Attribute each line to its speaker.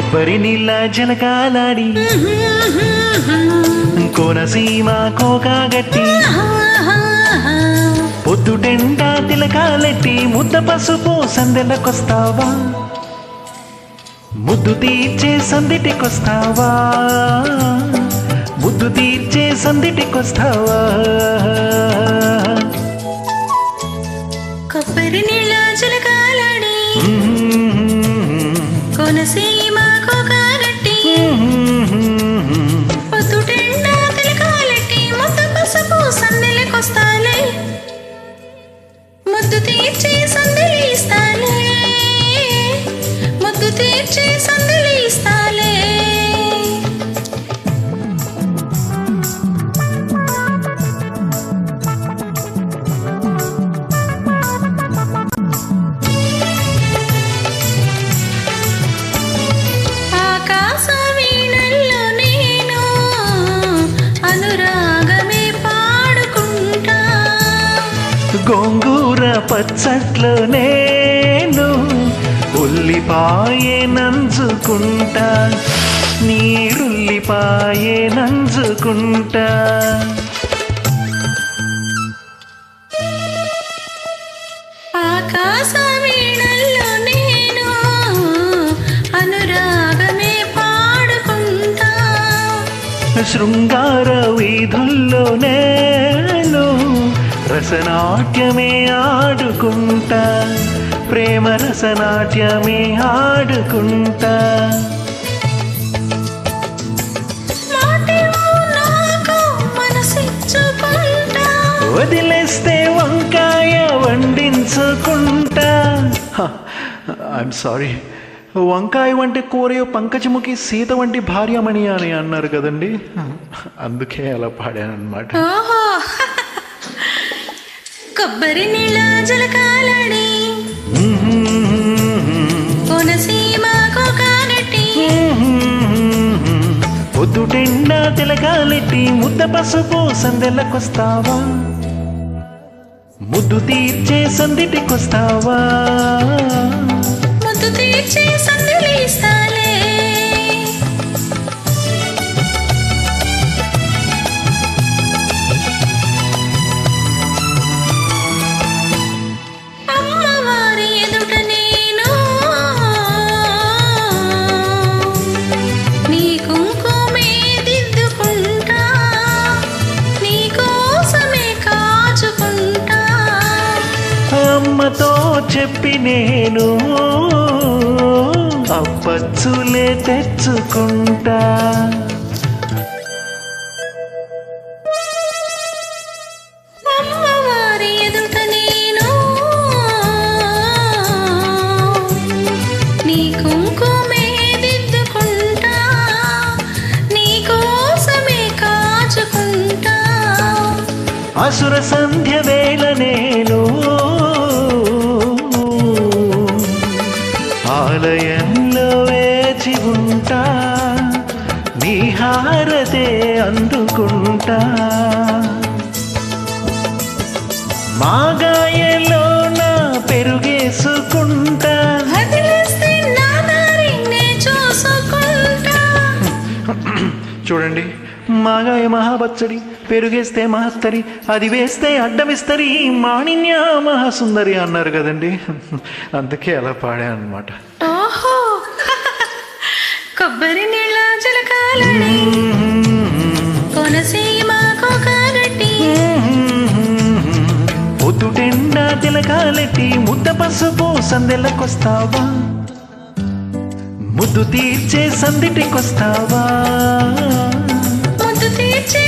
Speaker 1: కొబ్బరి నీళ్ళ జలకాలాడి. కోనసీమ కోకాగట్టి పొద్దుటెండా తిలకాలెట్టి ముద్ద పసుపు సందెలకొస్తావా? ముద్దు తీర్చే సందిటికొస్తావా? ముద్దు తీర్చే సందిటికొస్తావా?
Speaker 2: కొబ్బరి నీళ్ళ జలకాలాడి. కోనసీమ ముద్దు తీర్చి ఇస్తాలే.
Speaker 1: గోంగూర పచ్చట్లో నేను నీరుల్లిపాయే
Speaker 2: నేను అనురాగమే పాడుకుంటా.
Speaker 1: శృంగార వీధుల్లో నేను రసనాట్యమే ఆడుకుంటా. ప్రేమ రసనాట్యమే ఆడుకుంటా. వదిలేస్తే వంకాయ వండించుకుంటా. ఐఎమ్ సారీ వంకాయ వంటి కూరయో పంకజముఖి సీత వంటి భార్యమణి అని అన్నారు కదండి. అందుకే అలా పాడాను అనమాట
Speaker 2: కొబ్బరి నీళ్ళ జలక
Speaker 1: పొద్దుటెండా తిలకాలెట్టి ముద్ద పసుపు సందెలకొస్తావా? ముద్దు తీర్చే సందిటికొస్తావా? చెప్పి నేను అప్పచ్చులే తెచ్చుకుంటా.
Speaker 2: అమ్మవారి ఎదుట
Speaker 1: ఆలయంలో వేచి ఉంటా నీ హారతే అందుకుంటా. మాగాయలో నా పెరుగేసుకుంటా. చూడండి మాగాయ మహాబచ్చడి పెరుగేస్తే మహత్తరి అది వేస్తే అడ్డమిస్తరి మాణిన్య మహాసుందరి అన్నారు కదండి. అందుకే అలా పాడా అనమాట కాలెట్టి ముద్ద పసుపు సందెలకొస్తావా? ముద్దు తీర్చే సందిటికొస్తావా? ముద్దు తీర్చే